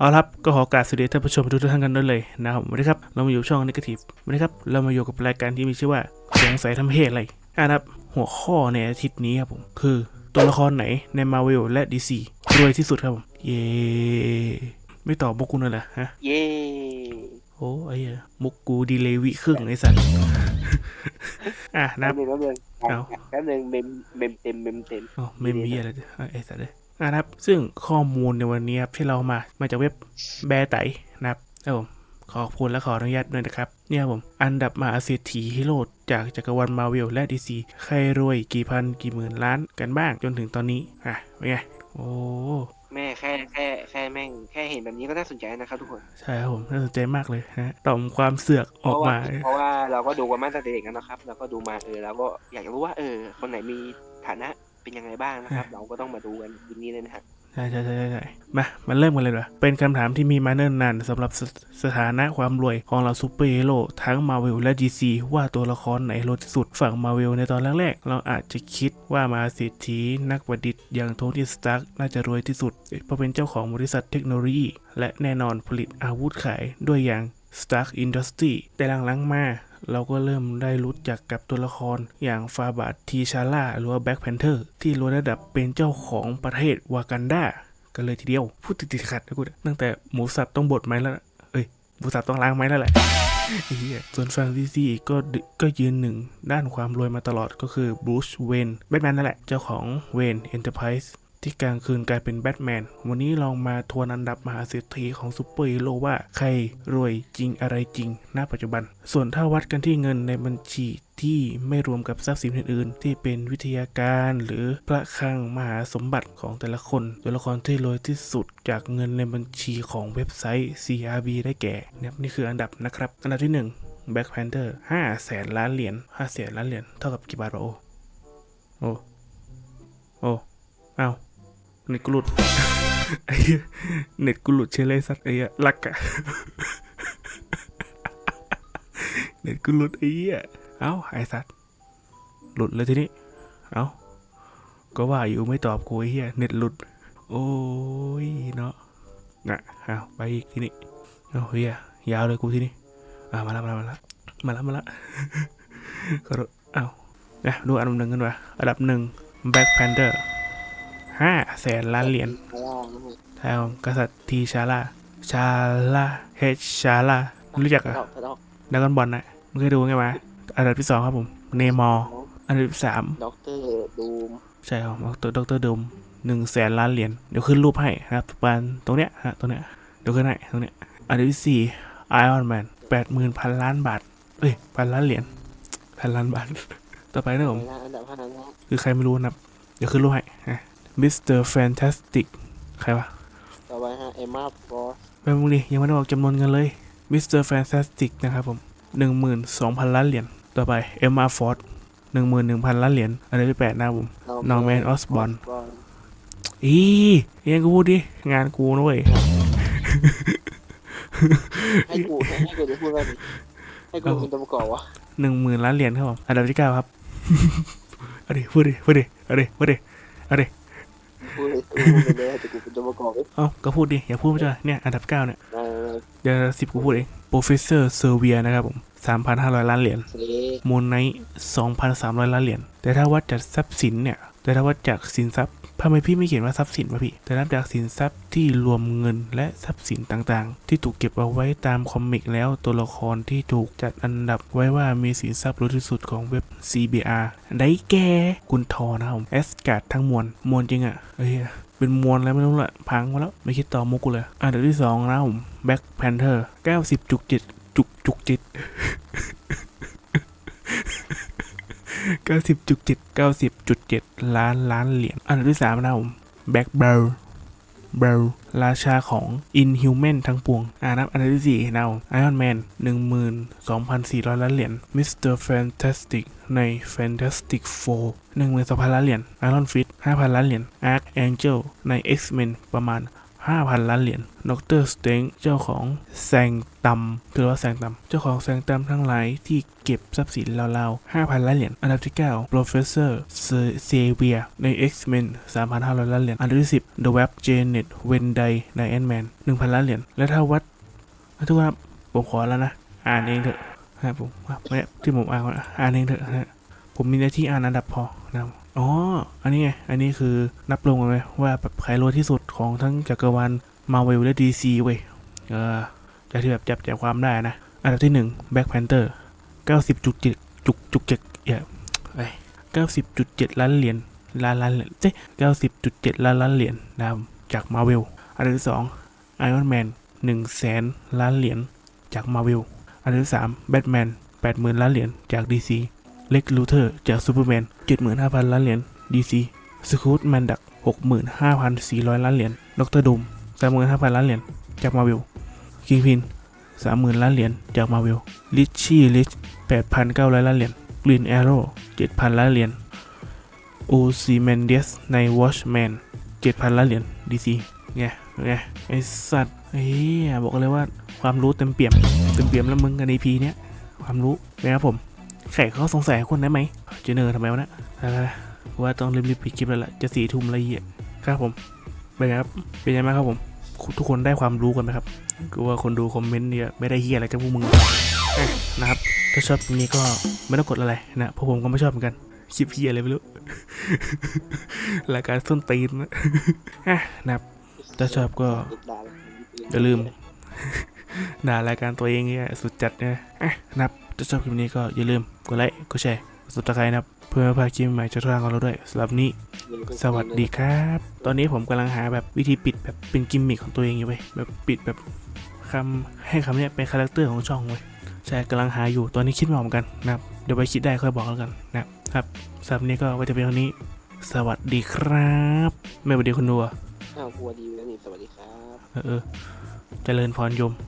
เอาละครับก็ขอกราบสวัสดีท่านผู้ชมทุกท่านกันด้วยเลยนะครับสวัสดีครับเรามาอยู่ช่องนิเกทีฟวันนี้ครับเรามาอยู่กับรายการที่มีชื่อว่าสงสัยทำเพศอะไรอะนะครับหัวข้อในอาทิตย์นี้ครับผมคือตัวละครไหนในมา r v เวลและ DC รวยที่สุดครับผมเย้ไม่ตอบมุกกูเลยเหรอฮะเย้โอ้ไอ้เหี้ยมุกกูดีเลย์วิครึ่งไอ้สัสอะนะคแป๊รับบนึงแป๊บนึงเอาแป๊บนึงเมมเมมเต็มเมมเต็มอ๋อไม่มีอะไรเลยอะไอ้สัสเลยอะ นะครับ ซึ่งข้อมูลในวันนี้ครับที่เรามามาจากเว็บแบร์ไตนะครับครับผมขอบคุณและขออนุญาตด้วยนะครับ เนี่ยครับผม อันดับมหาเศรษฐีฮีโร่จากจักรวาลมาเวลและดีซีใครรวยกี่พันกี่หมื่นล้านกันบ้างจนถึงตอนนี้ อะเป็นไง โอ้ แม่แค่แค่แค่แม่งแค่เห็นแบบนี้ก็น่าสนใจนะครับทุกคน ใช่ครับผม น่าสนใจมากเลยนะต่อมความเสือกเพออกราะว่ามา เพราะว่าเราก็ดูกันมาตั้งแต่เด็กกันนะครับ เราก็ดูมาเออเราก็อยากรู้ว่าเออ คนไหนมีฐานะ เป็นยังไงบ้างนะครับ เราก็ต้องมาดูกันทีนี้เลยนะครับใช่ใช่ใช่ใช่ใช่มา มาเริ่มกันเลยดีกว่าเป็นคำถามที่มีมาเนิ่นนานสำหรับสสถานะความรวยของเราซูเปอร์ฮีโร่ทั้งมาเวลและ DC ว่าตัวละครไหนรวยที่สุดฝั่งมาเวลในตอนแรกๆ เราอาจจะคิดว่ามาเศรษฐีนักประดิษฐ์อย่างโทนี่สตาร์กน่าจะรวยที่สุด เพราะเป็นเจ้าของบริษัทเทคโนโลยี และแน่นอนผลิตอาวุธขายด้วยอย่าง Stark Industry แต่หลังๆมา เราก็เริ่มได้รู้จักกับตัวละครอย่างฟาบาดทีชาร่าหรือว่าแบ็คแพนเทอร์ที่รวยระดับเป็นเจ้าของประเทศวากันดากันเลยทีเดียว พูดติดขัดนะกูตั้งแต่หมูสับต้องบดไหมแล้วเอ้ยหมูสับต้องล้างไหมแล้วแหละเฮียส่วนฝั่งดีซีก็ก็ยืนหนึ่งด้านความรวยมาตลอดก็คือบรูซเวนแบทแมนนั่นแหละ เจ้าของเวนเอ็นเตอร์ไพรส์ ที่กลางคืนกลายเป็นแบทแมน วันนี้ลองมาทวนอันดับมหาเศรษฐีของซูเปอร์ฮีโร่ว่าใครรวยจริงอะไรจริง ณ ปัจจุบัน ส่วนถ้าวัดกันที่เงินในบัญชีที่ไม่รวมกับทรัพย์สินอื่นๆ ที่เป็นวิทยาการหรือพระคลังมหาสมบัติของแต่ละคน ตัวละครที่รวยที่สุดจากเงินในบัญชีของเว็บไซต์ CRB ได้แก่นี่นี่คืออันดับนะครับ อันดับที่1 Black Panther 5แสนล้านเหรียญ5แสนล้านเหรียญ เท่ากับกี่บาทวะโอ โอ้โอ้เอ้า เน็ตกูหลุดไอ้เฮียเน็ตกูหลุดเชยเลยสัตว์ไอ้เหี้ยลักอะเน็ตกูหลุดไอ้เหี้ยเอ้าไอ้สัตว์หลุดเลยทีนี้เอ้าก็ว่าอยู่ไม่ตอบกูไอ้เหี้ยเน็ตหลุด โอ้ยเนาะน่ะเอาไปอีกทีนี้เอาเฮียยาวเลยกูทีนี้อ่ามาล้วมาล้วมาล้วมาล้วมาล้วก็เอาเนี่ยดูอันดับหนึ่งกันวะอันดับหนึ่ง Black Panther ห้าแสนล้านเหรียญเพราะว่านะครับทางกษัตริย์ทีชาร่าชาร่าเฮชชาร่ารู้จักเหรถ้าอะถ้าต้องดากอนบอลนะมึงเคยดูไงวะอันดับที่สองครับผม เนมอร์อันดับที่สามด็อกเตอร์ดูมใช่ครับดรดรดมหนึ่งแสนล้านเหรียญเดี๋ยวขึ้นรูปให้นะครับประมาณตรงเนี้ยฮะตรงเนี้ยเดี๋ยวขึ้นให้ตรงเนี้ยอันดับที่สี่ไอออนแมนแปดหมื่นพันล้านบาทเอ้ยพันล้านเหรียญพันล้านบาทต่อไปนะผมอันดับห้านะคือใครไม่รู้นะครับเดี๋ยวขึ้นรูปให้ มิสเตอร์แฟนตาสติกใครวะต่อไปฮะเอมมาฟอสไปมึงดิยังไม่ได้บอกจำนวนเงินเลยมิสเตอร์แฟนตาสติกนะครับผมหนึ่งหมื่นสองพันล้านเหรียญต่อไปเอ็มอาร์ฟอร์ดหนึ่งหมื่นหนึ่งพันล้านเหรียญอันดับที่แปดนะครับผม Norman Osborn อียังกูพูดดิ งานกูนะเว้ยให้กูให้ให้กูจะพูดว่าดิให้กูเป็นตัวประกอบวะหนึ่งหมื่นล้านเหรียญครับผมอันดับที่เก้าครับเอาดิพูดดิพูดดิเอาดิพูดดิเอาดิ พูดเลยพูดไปเลยแต่กูเป็นตัวประกอบเว้ยเอ้าก็พูดดิ อย่าพูดไม่ใช่เนี่ยอันดับเก้าเนี่ยเออเดี๋ยวสิบกูพูดเอง Professor Xavier นะครับผมสามพันห้าร้อยล้านเหรียญสเลมูนไนท์สองพันสามร้อยล้านเหรียญแต่ถ้าวัดจากทรัพย์สินเนี่ย แต่ถ้าวัดจากสินทรัพย์ทำไมพี่ไม่เขียนว่าทรัพย์สินวะพี่ แต่นับจากสินทรัพย์ที่รวมเงินและทรัพย์สินต่างๆ ที่ถูกเก็บเอาไว้ตามคอมิกแล้วตัวละครที่ถูกจัดอันดับไว้ว่ามีสินทรัพย์รวยที่สุดของเว็บ CBR ได้แก่กุนทอนะครับผมเอสการ์ดทั้งมวลมวลจริงอะ่ะเอ้ยเป็นมวลอะไรไม่รู้ละพังมาแล้วไม่คิดต่อมุกกูเลยอันดับที่สองนะครับผมแบ็คแพนเทอร์เก้าสิบจุกจิตจุกจุกจิต เก้าสิบจุดเจ็ดเก้าสิบจุดเจ็ดล้านล้านเหรียญอันดับที่สามนะผมแบ็กเบลเบลราชาของ Inhuman ทั้งปวง อ่านับอันดับที่สี่นะครับไอออนแมนหนึ่งหมื่นสองพันสี่ร้อยล้านเหรียญมิสเตอร์แฟนตาสติกใน Fantastic Four หนึ่งหมื่นสองพันล้านเหรียญไอรอนฟิตห้าพันล้านเหรียญอาร์คแองเจลใน X-Men ประมาณ 5,000 ล้านเหรียญดรสเต็งเจ้าของแซงตำคือว่าแซงตำเจ้าของแซงตำทั้งหลายที่เก็บทรัพย์สินราวๆ5,000 ล้านเหรียญ อันดับที่ 9 Professor Xavier ใน X-Men 3,500 ล้านเหรียญ อันดับที่ 10 The Web Janet Wendy ใน Ant-Man 1,000 ล้านเหรียญ และถ้าวัดทุกคนครับผมขอแล้วนะ อ่านเองเถอะนะครับผมไม่ที่ผมอ่านอนนะอ่านเองเถอะนะผมมีหน้าที่อ่านอันดับพอนะครับ อ๋อ อันนี้ไง อันนี้คือนับลงเลยไหมว่าแบบใครรวยที่สุดของทั้งจักรวาลมาเวลและ DC เว้ย เออจากที่แบบจับใจความได้นะ อันดับที่1 Black Panther 90.7จุดเจ็ดจุกจุกเจ็ดเอ่อไอ้90.7ล้านเหรียญล้านล้านเหรียญเจ๊90.7ล้านล้านเหรียญนะครับจากมาเวลอันดับที่2 Iron Man 1แสนล้านเหรียญจากมาเวลอันดับที่3 Batman 80,000ล้านเหรียญจาก DC เล็กลูเทอร์จากซูเปอร์แมน 75,000 ล้านเหรียญ DC สกูตแมนดัก 65,400 ล้านเหรียญ ดรดูม35,000 ล้านเหรียญ จากมาเวลคิงพิน 30,000 ล้านเหรียญ จากมาเวลลิชชี่ลิช8,900 ล้านเหรียญ กรีนแอโร่7,000 ล้านเหรียญโอซีเมนเดสใน Watchmen 7,000 ล้านเหรียญ DC ไงไงไอสัตว์เฮ้ยบอกเลยว่าความรู้เต็มเปี่ยม เต็มเปี่ยมแล้วมึงกันในพีเนี้ยความรู้นะครับผม แขกเขาสงสัยคนได้ไหมเจเนอร์ทำไมวะนะว่าต้องรีบๆปิดคลิปแล้วล่ะจะสี่ทุ่มละเอียดครับผมเป็นไงครับเป็นยังไงบ้างครับผม ทุกคนได้ความรู้กันไหมครับกูว่าคนดูคอมเมนต์เนี่ยไม่ได้เฮียอะไรจากพวกมึงนะครับถ้าชอบคลิปนี้ก็ไม่ต้องกดอะไรนะเพราะผมก็ไม่ชอบเหมือนกันคลิปเฮียอะไรไม่รู้รายการส้นตีนนะนะครับถ้าชอบก็อย่าลืมด่ารายการตัวเองเนี่ยสุดจัดนะนะครับถ้าชอบคลิปนี้ก็อย่าลืม กดไลค์ กดแชร์ กดซับสไครต์นะครับ เพื่อไม่พลาดคลิปใหม่จากทางของเราด้วยสำหรับนี้ สวัสดีครับ ตอนนี้ผมกำลังหาแบบวิธีปิดแบบเป็นกิมมิคของตัวเองอยู่เว้ยแบบปิดแบบคำให้คำเนี้ยเป็นคาแรคเตอร์ของช่องเว้ยใช่กำลังหาอยู่ตอนนี้คิดไม่ออกเหมือนกันนะครับ เดี๋ยวไปคิดได้ค่อยบอกแล้วกันนะครับครับสำหรับนี้ก็ไว้จะเป็นเท่านี้ สวัสดีครับไม่สวัสดีคุณดูอะอ้าวกลัวดีแล้วนี่สวัสดีครับ เออเออเจริญพรโยม